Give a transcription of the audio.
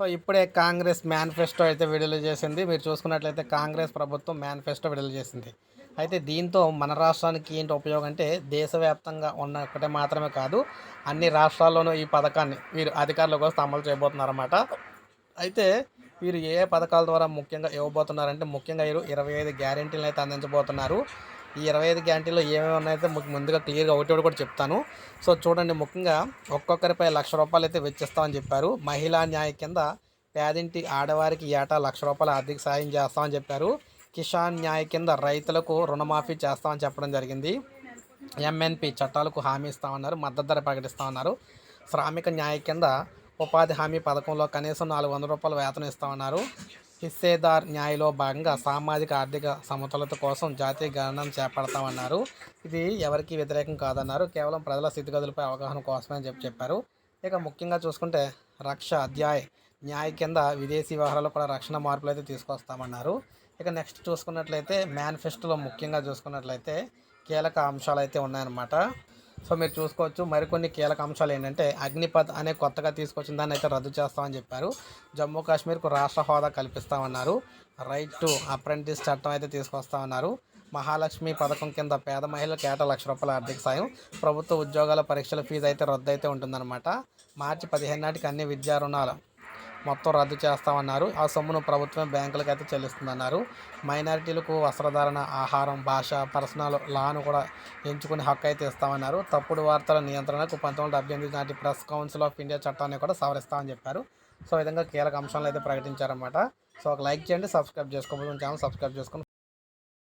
So ఇప్పుడే Congress manifesto అయితే విడుదల చేసింది. మీరు చూసుకున్నట్లయితే కాంగ్రెస్ ప్రభుత్వం మేనిఫెస్టో విడుదల చేసింది. అయితే దీంతో మన రాష్ట్రానికి ఏంటి ఉపయోగం అంటే దేశవ్యాప్తంగా ఉన్న ఒకటే మాత్రమే కాదు అన్ని రాష్ట్రాల్లోనూ ఈ పథకాన్ని వీరు అధికారులకు వస్తే అమలు చేయబోతున్నారన్నమాట. అయితే వీరు ఏ పథకాల ద్వారా ముఖ్యంగా ఇవ్వబోతున్నారంటే ముఖ్యంగా వీరు ఇరవై ఐదు గ్యారెంటీలను అయితే అందించబోతున్నారు. ఈ ఇరవై ఐదు గ్యారంటీలో ఏమేమి ఉన్నాయో మీకు ముందుగా క్లియర్గా ఒకటి ఒకటి కూడా చెప్తాను. సో చూడండి ముఖ్యంగా ఒక్కొక్కరిపై లక్ష రూపాయలు అయితే వెచ్చిస్తామని చెప్పారు. మహిళా న్యాయ కింద పేదింటి ఆడవారికి ఏటా లక్ష రూపాయల ఆర్థిక సాయం చేస్తామని చెప్పారు. కిసాన్ న్యాయ కింద రైతులకు రుణమాఫీ చేస్తామని చెప్పడం జరిగింది. ఎంఎన్పి చట్టాలకు హామీ ఇస్తామన్నారు మద్దతు ధర ప్రకటిస్తామన్నారు. శ్రామిక న్యాయ కింద ఉపాధి హామీ పథకంలో కనీసం నాలుగు వందల రూపాయల వేతనం ఇస్తామన్నారు. హిస్సేదార్ న్యాయలో భాగంగా సామాజిక ఆర్థిక సమతులత కోసం జాతీయ గణనం చేపడతామన్నారు. ఇది ఎవరికి వ్యతిరేకం కాదన్నారు. కేవలం ప్రజల స్థితిగతులపై అవగాహన కోసమే అని చెప్పి చెప్పారు. ఇక ముఖ్యంగా చూసుకుంటే రక్ష అధ్యాయ న్యాయ కింద విదేశీ వ్యవహారాలు కూడా రక్షణ మార్పులు అయితే తీసుకొస్తామన్నారు. ఇక నెక్స్ట్ చూసుకున్నట్లయితే మేనిఫెస్టోలో ముఖ్యంగా చూసుకున్నట్లయితే కీలక అంశాలు అయితే ఉన్నాయన్నమాట. సో మీరు చూసుకోవచ్చు మరికొన్ని కీలక అంశాలు ఏంటంటే అగ్నిపథ్ అనే కొత్తగా తీసుకొచ్చిన దాన్ని అయితే రద్దు చేస్తామని చెప్పారు. జమ్మూ కాశ్మీర్కు రాష్ట్ర హోదా కల్పిస్తామన్నారు. రైట్ టు అప్రెంటిస్ చట్టం అయితే తీసుకొస్తామన్నారు. మహాలక్ష్మి పథకం కింద పేద మహిళలకు ఏటా లక్ష రూపాయల ఆర్థిక సాయం ప్రభుత్వ ఉద్యోగాల పరీక్షల ఫీజు అయితే రద్దు అయితే ఉంటుందన్నమాట. మార్చి పదిహేను నాటికి అన్ని విద్యా రుణాలు మొత్తం రద్దు చేస్తామన్నారు. ఆ సొమ్మును ప్రభుత్వం బ్యాంకులకు అయితే చెల్లిస్తుందన్నారు. మైనారిటీలకు వస్త్రధారణ ఆహారం భాష పర్సనల్ లాను కూడా ఎంచుకునే హక్కు అయితే ఇస్తామన్నారు. తప్పుడు వార్తల నియంత్రణకు పంతొమ్మిది డెబ్బై ఎనిమిది నాటి ప్రెస్ కౌన్సిల్ ఆఫ్ ఇండియా చట్టాన్ని కూడా సవరిస్తామని చెప్పారు. సో ఈ విధంగా కీలక అంశాలు అయితే ప్రకటించారన్నమాట. సో ఒక లైక్ చేయండి సబ్స్క్రైబ్ చేసుకోండి ఛానల్ సబ్స్క్రైబ్ చేసుకుని